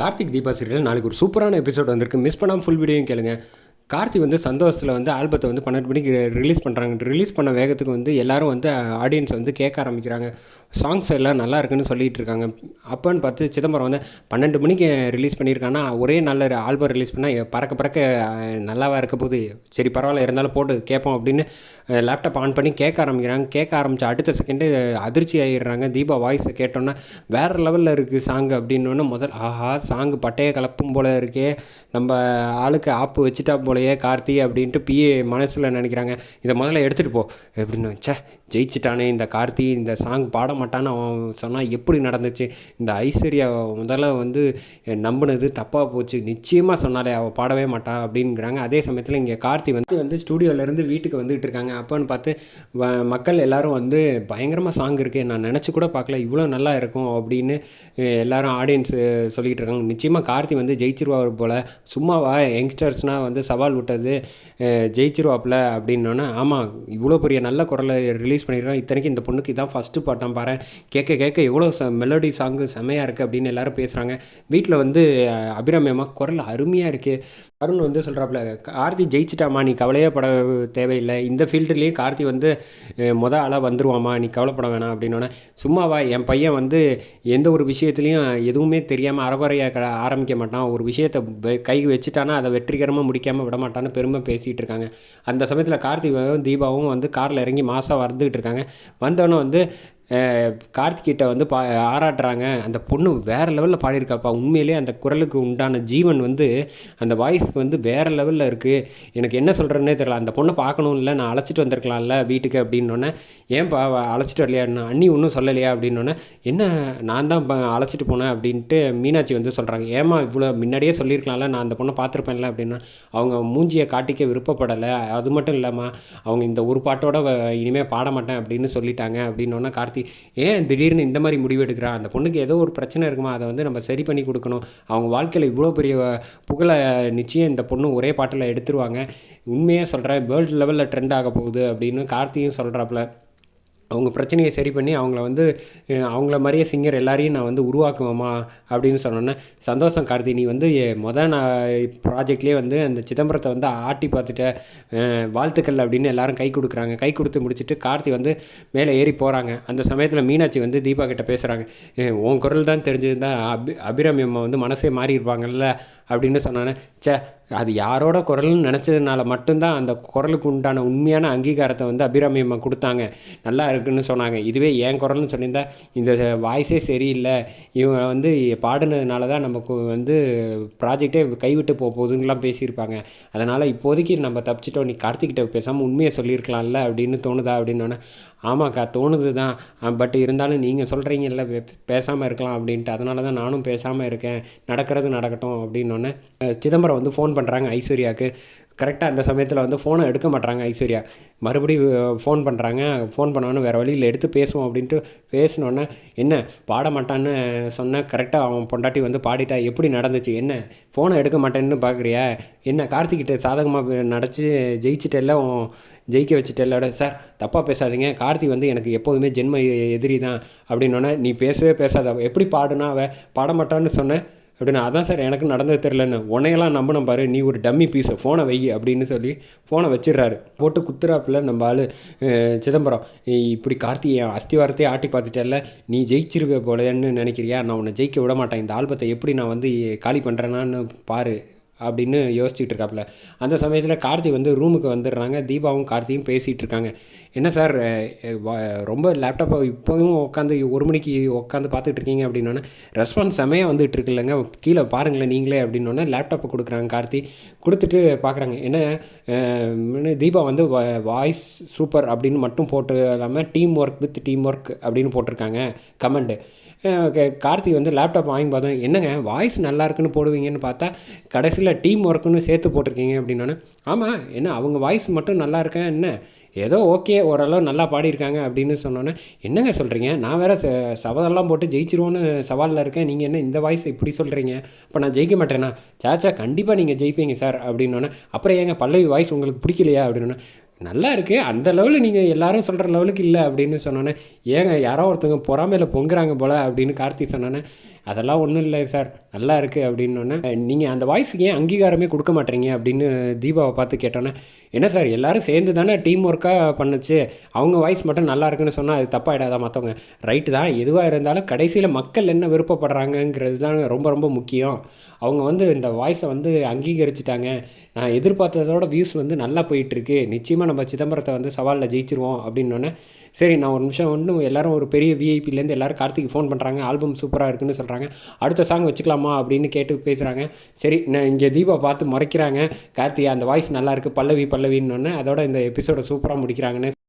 Karthik Deepa serial நாளைக்கு ஒரு சூப்பரான எபிசோட் வந்திருக்கு. மிஸ் பண்ணாமல் ஃபுல் வீடியோயும் கேளுங்க. கார்த்தி வந்து சந்தோஷத்தில் வந்து ஆல்பத்தை வந்து பன்னெண்டு மணிக்கு ரிலீஸ் பண்ணுறாங்க ரிலீஸ் பண்ண வேகத்துக்கு வந்து எல்லாரும் வந்து ஆடியன்ஸ் வந்து கேட்க ஆரம்பிக்கிறாங்க. சாங்ஸ் எல்லாம் நல்லா இருக்குன்னு சொல்லிட்டு இருக்காங்க. அப்போன்னு பார்த்து சிதம்பரம் வந்து பன்னெண்டு மணிக்கு ரிலீஸ் பண்ணியிருக்காங்கன்னா ஒரே நல்ல ஆல்பம் ரிலீஸ் பண்ணால் பறக்க பறக்க நல்லாவாக இருக்க போது சரி பரவாயில்ல இருந்தாலும் போட்டு கேட்போம் அப்படின்னு லேப்டாப் ஆன் பண்ணி கேட்க ஆரம்பிக்கிறாங்க. கேட்க ஆரம்பித்த அடுத்த செகண்டு அதிர்ச்சி ஆகிடுறாங்க தீபா வாய்ஸை கேட்டோன்னா வேறு லெவலில் இருக்குது சாங் அப்படின்னோடனே முதல் ஆஹா சாங்கு பட்டையை கலப்பும் போல இருக்கே. நம்ம ஆளுக்கு ஆப்பு வச்சுட்டா போலயே கார்த்தி அப்படின்ட்டு பிஏ மனசில் நினைக்கிறாங்க. இதை முதல்ல எடுத்துகிட்டு போ. எப்படின்னு ச்சே ஜெயிச்சிட்டானே இந்த கார்த்தி இந்த சாங் பாட மாட்டான்னு அவன் சொன்னால் எப்படி நடந்துச்சு? இந்த ஐஸ்வர்யா முதல்ல வந்து நம்பினது தப்பாக போச்சு. நிச்சயமாக சொன்னாலே அவள் பாடவே மாட்டா அப்படிங்கிறாங்க அதே சமயத்தில் இங்கே கார்த்தி வந்து வந்து ஸ்டூடியோலேருந்து வீட்டுக்கு வந்துட்டு இருக்காங்க. அப்போன்னு பார்த்து வ- மக்கள் எல்லாரும் வந்து பயங்கரமாக சாங் இருக்குது நான் நினச்சி கூட பார்க்கல. இவ்வளோ நல்லா இருக்கும் அப்படின்னு எல்லாரும் ஆடியன்ஸ் சொல்லிகிட்டு இருக்காங்க. நிச்சயமாக கார்த்தி வந்து ஜெயிச்சிருவார் போல். சும்மாவா யங்ஸ்டர்ஸ்னால் வந்து சவால் விட்டது ஜெயிச்சிருவாப்பில் அப்படின்னோன்னே ஆமாம் இவ்வளோ பெரிய நல்ல குரலை ரிலீஸ் பண்ணியிருக்கான் இத்தனைக்கும் இந்த பொண்ணுக்கு இதான் ஃபஸ்ட்டு பாட்டான் பாரு கேட்க கேட்க எவ்வளோ மெலோடி சாங்கு செமையாக இருக்குது அப்படின்னு எல்லாரும் பேசுகிறாங்க வீட்டில் வந்து அஹ், அபிராமியம்மா குரல் அருமையாக இருக்குது அருண் வந்து சொல்கிறாப்புல கார்த்தி ஜெயிச்சிட்டாமா நீ கவலையே பட தேவையில்லை. இந்த ஃபீல்டுலேயும் கார்த்தி வந்து மொதல் மொத ஆளாக வந்துருவாமா நீ கவலைப்பட வேணாம் அப்படின்னோடனே சும்மாவா என் பையன் வந்து எந்த ஒரு விஷயத்துலையும் எதுவுமே தெரியாமல் அறகுறையாக க ஆரம்பிக்க மாட்டான். ஒரு விஷயத்தை கை வச்சுட்டானா அதை வெற்றிகரமாக முடிக்காமல் விட மாட்டான்னு பெருமை பேசிகிட்டு இருக்காங்க. அந்த சமயத்தில் கார்த்திகவும் தீபாவும் வந்து காரில் இறங்கி மாதம் வந்துக்கிட்டு இருக்காங்க. வந்தவனும் வந்து கார்த்திகிட்ட வந்து பா ஆராட்டுறாங்க. அந்த பொண்ணு வேறு லெவலில் பாடியிருக்காப்பா. உண்மையிலே அந்த குரலுக்கு உண்டான ஜீவன் வந்து அந்த வாய்ஸ்க்கு வந்து வேறு லெவலில் இருக்குது எனக்கு என்ன சொல்கிறேன்னே தெரியல. அந்த பொண்ணை பார்க்கணும் இல்லை நான் அழைச்சிட்டு வந்திருக்கலாம்ல வீட்டுக்கு அப்படின்னோடனே ஏன்பா அழைச்சிட்டு வரலையா? நான் அண்ணி ஒன்றும் சொல்லலையா? அப்படின்னோடனே என்ன நான் தான் அழைச்சிட்டு போனேன் அப்படின்ட்டு மீனாட்சி வந்து சொல்கிறாங்க ஏமா இவ்வளோ முன்னாடியே சொல்லியிருக்கலாம்ல நான் அந்த பொண்ணை பார்த்துருப்பேன்ல அப்படின்னா. அவங்க மூஞ்சியை காட்டிக்க விருப்பப்படலை. அது மட்டும் இல்லாமல் அவங்க இந்த ஒரு பாட்டோட வ- பாட மாட்டேன் அப்படின்னு சொல்லிட்டாங்க. அப்படின்னோடனே கார்த்திக் ஏன் திடீர்னு இந்த மாதிரி முடிவு எடுக்கிறா அந்த பொண்ணுக்கு ஏதோ ஒரு பிரச்சனை இருக்குமா? அதை வந்து நம்ம சரி பண்ணி கொடுக்கணும். அவங்க வாழ்க்கையில் இவ்வளோ பெரிய புகழை நிச்சயம் இந்த பொண்ணு ஒரே பாட்டில் எடுத்துருவாங்க. உண்மையாக சொல்கிறேன் வேர்ல்டு லெவலில் ட்ரெண்ட் ஆக போகுது அப்படின்னு கார்த்தியும் சொல்கிறாப்புல அவங்க பிரச்சனையை சரி பண்ணி அவங்கள வந்து அவங்கள மாதிரியே சிங்கர் எல்லாரையும் நான் வந்து உருவாக்குவேம்மா அப்படின்னு சொன்னோன்னே சந்தோஷம் கார்த்தி நீ வந்து மொதல் நான் ப்ராஜெக்ட்லேயே வந்து அந்த சிதம்பரத்தை வந்து ஆட்டி பார்த்துட்ட வாழ்த்துக்கள் அப்படின்னு எல்லாரும் கை கொடுக்குறாங்க. கை கொடுத்து முடிச்சுட்டு கார்த்தி வந்து மேலே ஏறி போகிறாங்க அந்த சமயத்தில் மீனாட்சி வந்து தீபா கிட்ட பேசுகிறாங்க உன் குரல் தான் தெரிஞ்சிருந்தா அபி அபிராமி அம்மா வந்து மனசே மாறி இருப்பாங்கல்ல அப்படின்னு சொன்னானே. ச்சே அது யாரோட குரல்னு நினச்சதுனால மட்டும்தான் அந்த குரலுக்கு உண்டான உண்மையான அங்கீகாரத்தை வந்து அபிராமி அம்மா கொடுத்தாங்க. நல்லா இருக்குன்னு சொன்னாங்க. இதுவே என் குரல்னு சொல்லியிருந்தா இந்த வாய்ஸே சரியில்லை. இவங்க வந்து பாடினதுனால தான் நமக்கு வந்து ப்ராஜெக்டே கைவிட்டு போக போகுதுங்கலாம் பேசியிருப்பாங்க. அதனால் இப்போதைக்கு நம்ம தப்பிச்சிட்டோம். நீ கார்த்திகிட்ட பேசாமல் உண்மையை சொல்லியிருக்கலாம்ல அப்படின்னு தோணுதா அப்படின்னோடனே ஆமாக்கா தோணுது தான் பட் இருந்தாலும் நீங்கள் சொல்கிறீங்கல்ல பேசாமல் இருக்கலாம் அப்படின்ட்டு. அதனால தான் நானும் பேசாமல் இருக்கேன். நடக்கிறது நடக்கட்டும் அப்படின்னு சொன்னோன்னே சிதம்பரம் வந்து ஃபோன் பண்ணுறாங்க ஐஸ்வர்யாவுக்கு கரெக்டாக அந்த சமயத்தில் வந்து ஃபோனை எடுக்க மாட்டாங்க ஐஸ்வர்யா. மறுபடியும் ஃபோன் பண்ணுறாங்க ஃபோன் பண்ணோன்னு வேறு வழியில் எடுத்து பேசுவோம் அப்படின்ட்டு பேசினோன்னே என்ன பாட மாட்டான்னு சொன்ன கரெக்டாக அவன் பொண்டாட்டி வந்து பாடிட்டா எப்படி நடந்துச்சு? என்ன ஃபோனை எடுக்க மாட்டேன்னு பார்க்குறியா என்ன கார்த்திகிட்ட சாதகமாக நடச்சு ஜெயிச்சிட்டெல்ல உன் ஜெயிக்க வச்சுட்டெல்லோட சார் தப்பாக பேசாதீங்க. கார்த்தி வந்து எனக்கு எப்போதுமே ஜென்ம எ- எதிரி தான். அப்படின்னோடனே நீ பேசவே பேசாத. எப்படி பாடுனா அவ பாட மாட்டான்னு சொன்னேன். அப்படின்னு அதான் சார் எனக்கு நடந்தது தெரிலன்னு உன்னையெல்லாம் நம்பணும் பாரு நீ ஒரு டம்மி பீஸை ஃபோனை வை அப்படின்னு சொல்லி ஃபோனை வச்சிடுறாரு. போட்டு குத்துறாப்புல நம்ம ஆள் சிதம்பரம் இப்படி கார்த்தி என் அஸ்திவாரத்தையே ஆட்டி பார்த்துட்டேல்ல நீ ஜெயிச்சிருவே போலன்னு நினைக்கிறியா? நான் உன்னை ஜெயிக்க விட மாட்டேன். இந்த ஆல்பத்தை எப்படி நான் வந்து காலி பண்ணுறேனான்னு பாரு. அப்படின்னு யோசிச்சுட்டு இருக்காப்புல அந்த சமயத்தில் கார்த்தி வந்து ரூமுக்கு வந்துடுறாங்க. தீபாவும் கார்த்தியும் பேசிகிட்டு இருக்காங்க. என்ன சார் ரொம்ப லேப்டாப்பை இப்போவும் உட்காந்து ஒரு மணிக்கு உட்காந்து பார்த்துட்டு இருக்கீங்க அப்படின்னோடனே ரெஸ்பான்ஸ் செமையாக வந்துட்டு இருக்குல்லங்க கீழே பாருங்களேன் நீங்களே அப்படின்னோடனே லேப்டாப்பை கொடுக்குறாங்க கார்த்தி. கொடுத்துட்டு பார்க்குறாங்க என்ன என்ன தீபா வந்து வாய்ஸ் சூப்பர் அப்படின்னு மட்டும் போட்டு இல்லாமல் team work with team work அப்படின்னு போட்டிருக்காங்க. கமெண்ட்டு கார்த்தி வந்து லேப்டாப் வாங்கி பார்த்தோம். என்னங்க வாய்ஸ் நல்லா இருக்குன்னு போடுவீங்கன்னு பார்த்தா கடைசியில் டீம் ஒர்க்குன்னு சேர்த்து போட்டிருக்கீங்க அப்படின்னோடனே ஆமாம் என்ன அவங்க வாய்ஸ் மட்டும் நல்லா இருக்கேன் என்ன? ஏதோ ஓகே ஓரளவு நல்லா பாடியிருக்காங்க அப்படின்னு சொன்னோன்னே என்னங்க சொல்கிறீங்க நான் வேறு ச சவாலெல்லாம் போட்டு ஜெயிச்சிருவோன்னு சவாலில் இருக்கேன். நீங்கள் என்ன இந்த வாய்ஸ் இப்படி சொல்கிறீங்க அப்போ நான் ஜெயிக்க மாட்டேனா? சாச்சா கண்டிப்பாக நீங்கள் ஜெயிப்பீங்க சார் அப்படின்னோன்னே அப்புறம் ஏங்க பல்லவி வாய்ஸ் உங்களுக்கு பிடிக்கலையா அப்படின்னோடனே நல்லா இருக்குது அந்த லெவலில் நீங்கள் எல்லாரும் சொல்கிற லெவலுக்கு இல்லை அப்படின்னு சொன்னோன்னே ஏங்க யாரோ ஒருத்தவங்க பொறாமையில் பொங்குறாங்க போல் அப்படின்னு கார்த்தி சொன்னோன்னே அதெல்லாம் ஒன்றும் இல்லை சார். நல்லா இருக்குது அப்படின்னோடனே நீங்கள் அந்த வாய்ஸுக்கு ஏன் அங்கீகாரமே கொடுக்க மாட்டீங்க? அப்படின்னு தீபாவை பார்த்து கேட்டோன்னே என்ன சார் எல்லோரும் சேர்ந்து தானே டீம் ஒர்க்காக பண்ணுச்சு? அவங்க வாய்ஸ் மட்டும் நல்லா இருக்குன்னு சொன்னால் அது தப்பாயிடாதா மற்றவங்க ரைட்டு தான். எதுவாக இருந்தாலும் கடைசியில் மக்கள் என்ன விருப்பப்படுறாங்கங்கிறது தான் ரொம்ப ரொம்ப முக்கியம். அவங்க வந்து இந்த வாய்ஸை வந்து அங்கீகரிச்சிட்டாங்க. நான் எதிர்பார்த்ததோட வியூஸ் வந்து நல்லா போயிட்டுருக்கு நிச்சயமாக நம்ம சிதம்பரத்தை வந்து சவாலில் ஜெயிச்சிருவோம் அப்படின்னோடனே சரி நான் ஒரு நிமிஷம் ஒன்று எல்லாரும் ஒரு பெரிய விஐபிலேருந்து எல்லாரும் கார்த்திக் ஃபோன் பண்ணுறாங்க ஆல்பம் சூப்பராக இருக்குன்னு சொல்கிறாங்க அடுத்த சாங் வச்சுக்கலாமா அப்படின்னு கேட்டு பேசுகிறாங்க சரி நான் இங்கே தீபா பார்த்து முறைக்கிறாங்க. கார்த்தி அந்த வாய்ஸ் நல்லா இருக்குது பல்லவி பல்லவின்னொன்னே அதோட இந்த எபிசோடை சூப்பராக முடிக்கிறாங்கன்னு